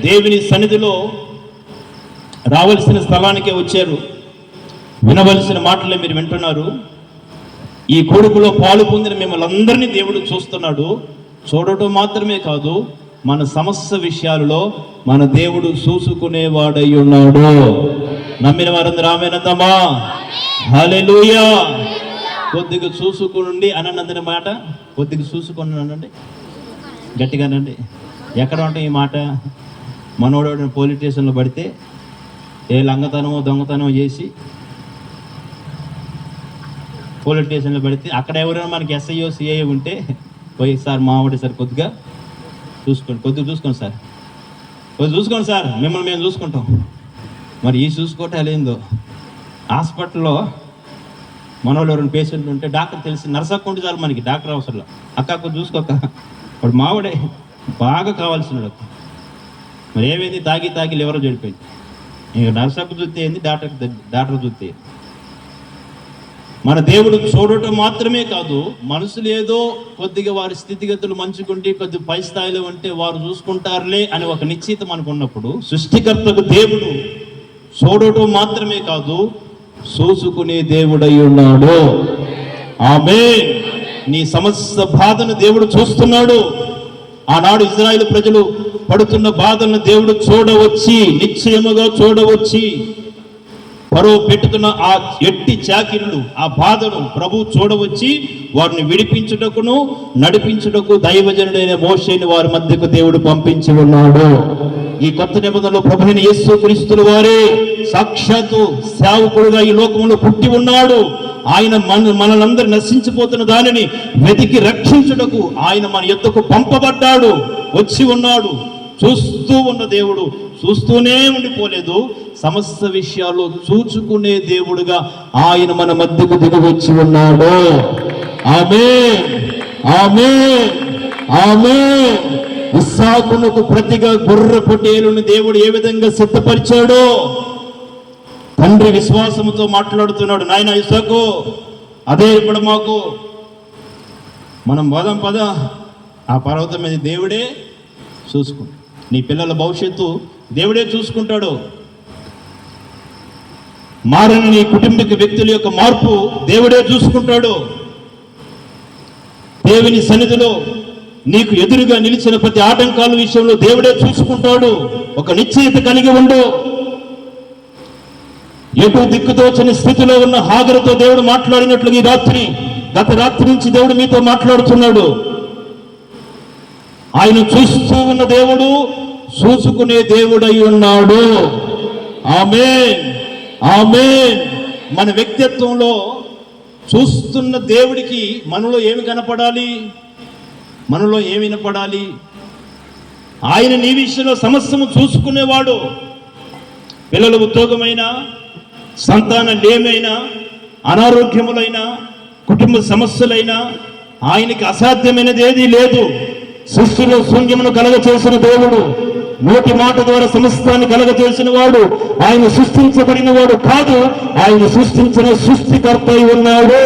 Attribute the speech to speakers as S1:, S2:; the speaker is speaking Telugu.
S1: దేవుని సన్నిధిలో రావలసిన స్థలానికే వచ్చారు. వినవలసిన మాటలే మీరు వింటున్నారు. ఈ కొడుకులో పాలు పొందిన మిమ్మల్ని అందరినీ దేవుడు చూస్తున్నాడు. చూడటం మాత్రమే కాదు మన సమస్త విషయాలలో మన దేవుడు చూసుకునేవాడై ఉన్నాడు. నమ్మిన వారందరూ ఆమెనందమ్మా హలెలుయా కొద్దిగా చూసుకుని అనందరి మాట. కొద్దిగా చూసుకున్నానండి. గట్టిగానండి. ఎక్కడ ఉంటాం ఈ మాట? మనోడు పోలీస్ స్టేషన్లో పడితే ఏ లంగతనమో దొంగతనమో చేసి పోలీస్ స్టేషన్లో పెడితే అక్కడ ఎవరైనా మనకి ఎస్ఐఓ సిఐ ఉంటే పోయి సార్ మావాడి సార్ కొద్దిగా చూసుకోండి కొద్దిగా చూసుకోండి సార్. కొద్దిగా చూసుకోండి సార్ మిమ్మల్ని మేము చూసుకుంటాం. మరి ఈ చూసుకోవటం ఏందో? హాస్పిటల్లో మనోళ్ళు పేషెంట్లు ఉంటే డాక్టర్ తెలిసి నర్సక్కుంటే చాలు మనకి డాక్టర్ అవసరం అక్క కొంచెం చూసుకోక వాడు మావాడే బాగా కావాల్సిన మరి ఏమైంది? తాగి తాగి లివర్ చెడిపోయింది ఇక నర్సకు చూస్తే ఏంది? డాక్టర్ డాక్టర్ చూస్తే మన దేవుడు చూడటం మాత్రమే కాదు మనుషులు ఏదో కొద్దిగా వారి స్థితిగతులు మంచుకుంటే కొద్ది పై స్థాయిలో ఉంటే వారు చూసుకుంటారులే అని ఒక నిశ్చిత మనకు ఉన్నప్పుడు సృష్టికర్తకు దేవుడు చూడటం మాత్రమే కాదు చూసుకునే దేవుడై ఉన్నాడు. ఆమె నీ సమస్త బాధను దేవుడు చూస్తున్నాడు. ఆనాడు ఇజ్రాయిల్ ప్రజలు పడుతున్న బాధలను దేవుడు చూడవచ్చి నిశ్చయముగా చూడవచ్చి. పరో పెట్టుతున్న ఆ ఎట్టి చాకిరులు ఆ బాధను ప్రభు చూడవచ్చి వారిని విడిపించుటకును నడిపించుటకు దైవజనుడైన మోషేని వారి మధ్యకు దేవుడు పంపించి ఉన్నాడు. ఈ కొత్త నిబంధనలో ప్రభుని యేసు క్రీస్తులు వారే సాక్షాత్తు సేవకుడుగా ఈ లోకంలో పుట్టి ఉన్నాడు. ఆయన మన మనలందరూ నశించిపోతున్న దానిని వెతికి రక్షించుటకు ఆయన మన ఎద్దకు పంపబడ్డాడు. వచ్చి ఉన్నాడు. చూస్తూ ఉన్న దేవుడు చూస్తూనే ఉండిపోలేదు. సమస్త విషయాల్లో చూచుకునే దేవుడుగా ఆయన మన మధ్యకు దిగి వచ్చి ఉన్నాడు. ఆమె ఆమె ఆమె ఇస్సాకునకు ప్రతిగా గుర్ర పొట్టేలుని దేవుడు ఏ విధంగా సిద్ధపరిచాడో తండ్రి విశ్వాసముతో మాట్లాడుతున్నాడు నాయన ఇసాకు అదే ఇప్పుడు మాకు. మనం పోదాం పద. ఆ పర్వతం మీద దేవుడే చూసుకుంటాడు. నీ పిల్లల భవిష్యత్తు దేవుడే చూసుకుంటాడు. మారిన నీ కుటుంబిక వ్యక్తుల యొక్క మార్పు దేవుడే చూసుకుంటాడు. దేవుని సన్నిధిలో నీకు ఎదురుగా నిలిచిన ప్రతి ఆటంకాల విషయంలో దేవుడే చూసుకుంటాడు. ఒక నిశ్చయిత కలిగి ఉండు. ఎటు దిక్కుతోచని స్థితిలో ఉన్న హాగరుతో దేవుడు మాట్లాడినట్లు ఈ రాత్రి గత రాత్రి నుంచి దేవుడు మీతో మాట్లాడుతున్నాడు. ఆయన చూస్తూ ఉన్న దేవుడు చూసుకునే దేవుడై ఉన్నాడు. ఆమె ఆమె మన వ్యక్తిత్వంలో చూస్తున్న దేవుడికి మనలో ఏమి కనపడాలి? మనలో ఏమి వినపడాలి? ఆయన నీ విషయంలో సమస్యము చూసుకునేవాడు. పిల్లల ఉద్యోగమైనా సంతాన లేమైనా అనారోగ్యములైనా కుటుంబ సమస్యలైనా ఆయనకి అసాధ్యమైనది ఏదీ లేదు. సృష్టిలో శూన్యమును కలగ చేసిన దేవుడు నోటి మాట ద్వారా సమస్తాన్ని కలగ చేసిన వాడు ఆయన సృష్టించబడిన వాడు కాదు ఆయన సృష్టించిన సృష్టికర్త ఉన్నాడు.